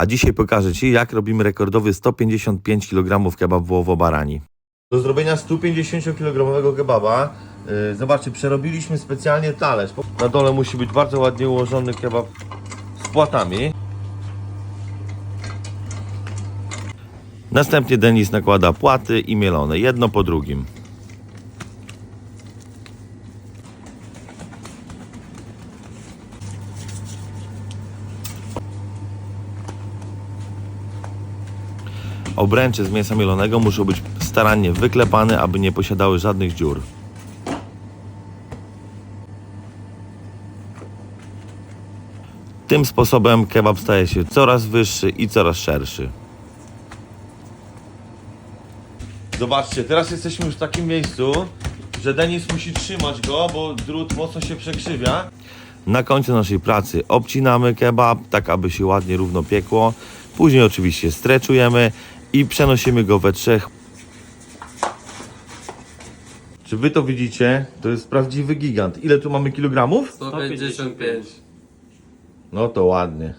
A dzisiaj pokażę Ci, jak robimy rekordowy 155 kg kebab wołowo-barani. Do zrobienia 150-kg kebaba, yy, zobaczcie, przerobiliśmy specjalnie talerz. Na dole musi być bardzo ładnie ułożony kebab z płatami. Następnie Denis nakłada płaty i mielone, jedno po drugim. Obręcze z mięsa mielonego muszą być starannie wyklepane, aby nie posiadały żadnych dziur. Tym sposobem kebab staje się coraz wyższy i coraz szerszy. Zobaczcie, teraz jesteśmy już w takim miejscu, że Denis musi trzymać go, bo drut mocno się przekrzywia. Na końcu naszej pracy obcinamy kebab, tak aby się ładnie równo piekło. Później oczywiście streczujemy i przenosimy go we trzech. Czy wy to widzicie? To jest prawdziwy gigant. Ile tu mamy kilogramów? 155. No to ładnie.